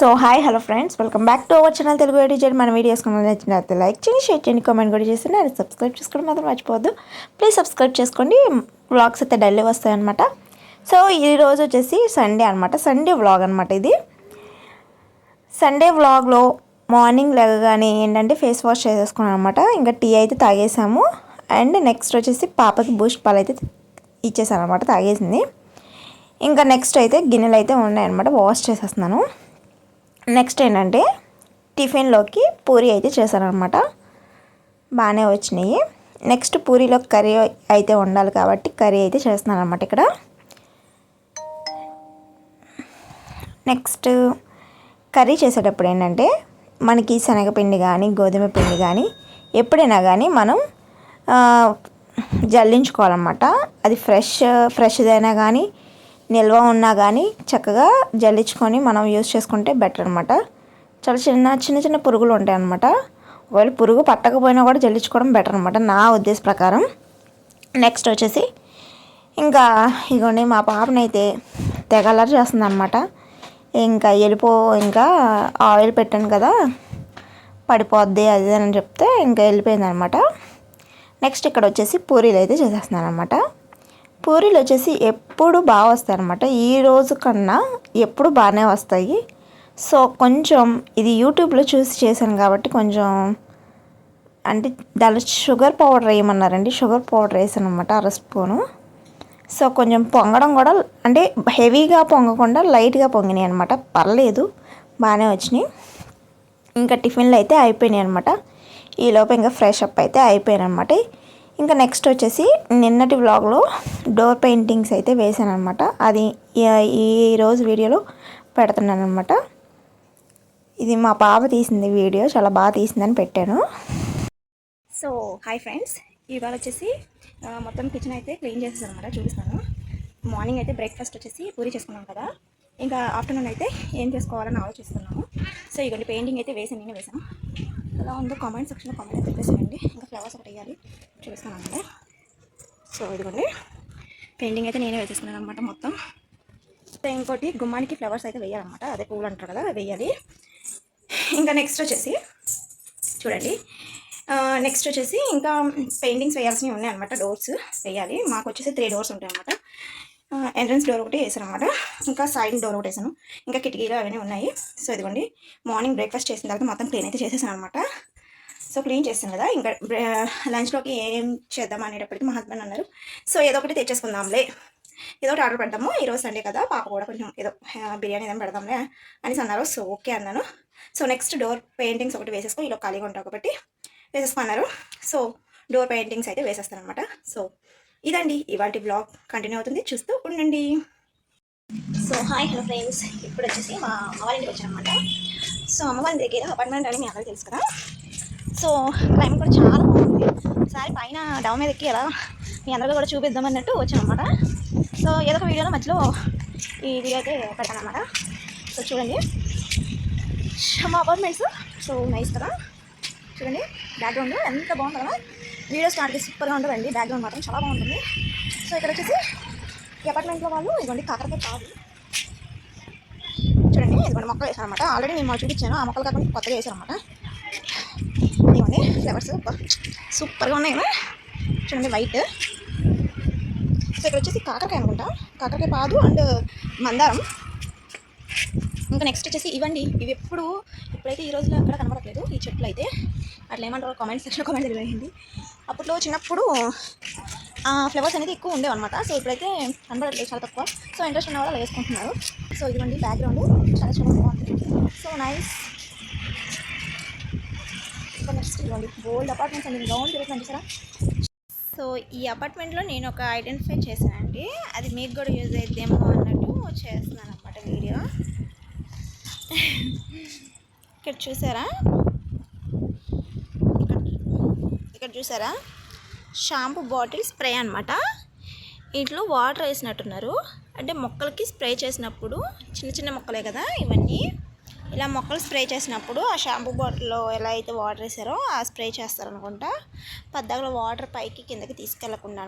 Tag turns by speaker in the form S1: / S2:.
S1: So hi hello friends. Welcome back to our channel Telugu ఎడిజెడ్ మన videos నచ్చినట్లయితే like చేయండి share చేయండి comment కూడా చేసి నేను సబ్స్క్రైబ్ చేసుకోవడం మాత్రం మర్చిపోవద్దు. ప్లీజ్ సబ్స్క్రైబ్ చేసుకోండి. వ్లాగ్స్ అయితే డైలీ వస్తాయన్నమాట సో ఈ రోజు వచ్చేసి సండే అనమాట సండే వ్లాగ్ అనమాట ఇది. సండే వ్లాగ్లో మార్నింగ్ లేవగానే ఏంటంటే ఫేస్ వాష్ చేసేసుకున్నాను అనమాట ఇంకా టీ అయితే తాగేసాము. అండ్ నెక్స్ట్ వచ్చేసి పాపకి బూస్ట్ పాలు అయితే ఇచ్చేసాను అనమాట తాగేసింది. ఇంకా నెక్స్ట్ అయితే గిన్నెలు అయితే ఉన్నాయన్నమాట వాష్ చేసేస్తున్నాను. నెక్స్ట్ ఏంటంటే టిఫిన్లోకి పూరి అయితే చేశానమాట బాగానే వచ్చినాయి. నెక్స్ట్ పూరీలో కర్రీ అయితే ఉండాలి కాబట్టి కర్రీ అయితే చేస్తున్నాను అనమాట ఇక్కడ. నెక్స్ట్ కర్రీ చేసేటప్పుడు ఏంటంటే మనకి శనగపిండి కానీ గోధుమ పిండి కానీ ఎప్పుడైనా కానీ మనం జల్లించుకోవాలన్నమాట. అది ఫ్రెష్ ఫ్రెష్దైనా కానీ నిల్వ ఉన్నా కానీ చక్కగా జల్లించుకొని మనం యూస్ చేసుకుంటే బెటర్ అనమాట చాలా చిన్న చిన్న చిన్న పురుగులు ఉంటాయి అనమాట ఒకవేళ పురుగు పట్టకపోయినా కూడా జల్లించుకోవడం బెటర్ అనమాట నా ఉద్దేశ ప్రకారం. నెక్స్ట్ వచ్చేసి ఇంకా ఇగోండి మా పాపనైతే తెగలర్ చేస్తుంది అనమాట ఇంకా వెళ్ళిపో ఇంకా ఆయిల్ పెట్టాను కదా పడిపోద్ది అది అని చెప్తే ఇంకా వెళ్ళిపోయింది అనమాట నెక్స్ట్ ఇక్కడ వచ్చేసి పూరీలు అయితే చేసేస్తున్నాను అనమాట పూరీలు వచ్చేసి ఎప్పుడు బాగా వస్తాయి అనమాట ఈ రోజు కన్నా ఎప్పుడు బాగానే వస్తాయి. సో కొంచెం ఇది యూట్యూబ్లో చూసి చేశాను కాబట్టి కొంచెం అంటే దానిలో షుగర్ పౌడర్ వేయమన్నారండి. షుగర్ పౌడర్ వేసాను అనమాట అర స్పూను. సో కొంచెం పొంగడం కూడా అంటే హెవీగా పొంగకుండా లైట్గా పొంగినాయి అనమాట పర్లేదు బాగానే వచ్చినాయి. ఇంకా టిఫిన్లు అయితే అయిపోయినాయి అనమాట ఈలోపు ఇంకా ఫ్రెష్ అప్ అయితే అయిపోయాను అనమాట ఇంకా నెక్స్ట్ వచ్చేసి నిన్నటి వ్లాగ్లో డోర్ పెయింటింగ్స్ అయితే వేసాను అనమాట అది ఈరోజు వీడియోలో పెడుతున్నాను అనమాట ఇది మా పాప తీసింది వీడియో చాలా బాగా తీసిందని పెట్టాను. సో హాయ్ ఫ్రెండ్స్ ఇవాళ వచ్చేసి మొత్తం కిచెన్ అయితే క్లీన్ చేసేసాను అనమాట చూపిస్తాను. మార్నింగ్ అయితే బ్రేక్ఫాస్ట్ వచ్చేసి పూరి చేసుకున్నాం కదా. ఇంకా ఆఫ్టర్నూన్ అయితే ఏం చేసుకోవాలని ఆలోచిస్తున్నాము సో ఇవన్నీ పెయింటింగ్ అయితే వేసి నేను వేసాను ఎలా ఉందో కామెంట్ సెక్షన్లో కామెంట్ చెప్పేసేయండి ఇంకా ఫ్లవర్స్ ఒకటి వేయాలి. చూపిస్తానండి సో ఇదిగోండి. పెయింటింగ్ అయితే నేనే వేసేస్తున్నాను అనమాట మొత్తం. ఇంకోటి గుమ్మానికి ఫ్లవర్స్ అయితే వేయాలన్నమాట. అదే పూలు అంటారు కదా వేయాలి. ఇంకా నెక్స్ట్ వచ్చేసి చూడండి. నెక్స్ట్ వచ్చేసి ఇంకా పెయింటింగ్స్ వేయాల్సినవి ఉన్నాయి అనమాట డోర్స్ వేయాలి. మాకు వచ్చేసి త్రీ డోర్స్ ఉంటాయి అనమాట ఎంట్రన్స్ డోర్ ఒకటి వేసాను అనమాట ఇంకా సైడ్ డోర్ ఒకటి వేసాను. ఇంకా కిటికీలు అవన్నీ ఉన్నాయి. సో ఇదిగోండి మార్నింగ్ బ్రేక్ఫాస్ట్ చేసిన తర్వాత మొత్తం క్లీన్ అయితే చేసేసాను అనమాట సో క్లీన్ చేస్తాను కదా ఇంకా లంచ్లోకి ఏం చేద్దాం అనేటప్పటికి మా హస్బెండ్ అన్నారు. సో ఏదో ఒకటి తెచ్చేసుకుందాంలే. ఏదో ఒకటి ఆర్డర్ పెడతాము. ఈరోజు సండే కదా పాప కూడా కొంచెం ఏదో బిర్యానీ ఏదైనా పెడదాంలే అనేసి అన్నారు. సో ఓకే అన్నాను. సో నెక్స్ట్ డోర్ పెయింటింగ్స్ ఒకటి వేసేసుకో ఇలా ఖాళీగా ఉంటావు కాబట్టి వేసేసుకున్నారు సో డోర్ పెయింటింగ్స్ అయితే వేసేస్తాను అనమాట సో ఇదండి ఇవాటి బ్లాగ్ కంటిన్యూ అవుతుంది. చూస్తూ ఉండండి. సో హాయ్ హలో ఫ్రెండ్స్ ఇప్పుడు వచ్చేసి మా అమ్మ ఇంటికి వచ్చానమాట. సో అమ్మవారి దగ్గర అపార్ట్మెంట్ అని మీ అందరికీ తెలుసు కదా? సో క్లైమేట్ కూడా చాలా బాగుంది. ఒకసారి పైన డౌన్ మీద ఎక్కి ఎలా మీ అందరికీ కూడా చూపిద్దాం అన్నట్టు వచ్చానమాట. సో ఏదో ఒక వీడియోలో మధ్యలో ఈ వీడియో అయితే పెట్టానమాట అనమాట సో చూడండి. మా అపార్ట్మెంట్స్ సో నైస్ కదా? చూడండి. బ్యాక్గ్రౌండ్ ఎంత బాగుంది కదా? వీడియోస్ స్టార్ట్ సూపర్గా ఉంటుందండి బ్యాక్గ్రౌండ్ మాత్రం చాలా బాగుంటుంది. సో ఇక్కడ వచ్చేసి ఈ అపార్ట్మెంట్లో వాళ్ళు ఇదిగోండి కాకరకాయ కాదు. చూడండి ఇదిగోండి మొక్కలు వేసాను అనమాట ఆల్రెడీ నేను చూపించాను. ఆ మొక్కలు కాకుండా కొత్తగా వేసాను అనమాట ఇదిగోండి ఫ్లవర్స్ సూపర్గా ఉన్నాయి కదా. చూడండి వైట్ సో ఇక్కడ వచ్చేసి కాకరకాయ అనుకుంటా. కాకరకాయ పాదు అండ్ మందారం. ఇంకా నెక్స్ట్ వచ్చేసి ఇవ్వండి ఇవి ఎప్పుడు ఇప్పుడైతే ఈ రోజులో అక్కడ కనబడట్లేదు. ఈ చెట్లు అయితే. అట్లా ఏమంటారు కామెంట్ సెక్షన్ కామెంట్ తెలియజేయండి. అప్పట్లో చిన్నప్పుడు ఫ్లవర్స్ అనేది ఎక్కువ ఉండేవి అనమాట సో ఇప్పుడైతే కనబడట్లేదు చాలా తక్కువ. సో ఇంట్రెస్ట్ ఉన్న వాళ్ళు వేసుకుంటున్నారు. సో ఇదిగోండి బ్యాక్గ్రౌండ్ చాలా చాలా బాగుంది. సో నైస్ నెక్స్ట్ ఇదిగోండి. గోల్డ్ అపార్ట్మెంట్స్ అండి గ్రౌండ్ తిరుగుతుంది సార్ సో ఈ అపార్ట్మెంట్లో నేను ఒక ఐడెంటిఫై చేశానండి అది మీకు కూడా యూజ్ అయిద్దేమో అన్నట్టు చేస్తున్నాను అనమాట వీడియో ఇక్కడ చూసారా? ఇక్కడ చూసారా? షాంపూ బాటిల్ స్ప్రే అనమాట ఇంట్లో వాటర్ వేసినట్టున్నారు. అంటే మొక్కలకి స్ప్రే చేసినప్పుడు చిన్న చిన్న మొక్కలే కదా ఇవన్నీ. ఇలా మొక్కలు స్ప్రే చేసినప్పుడు ఆ షాంపూ బాటిల్లో ఎలా అయితే వాటర్ వేసారో ఆ స్ప్రే చేస్తారనుకుంటా. పద్దాకలో వాటర్ పైకి కిందకి తీసుకెళ్ళకుండా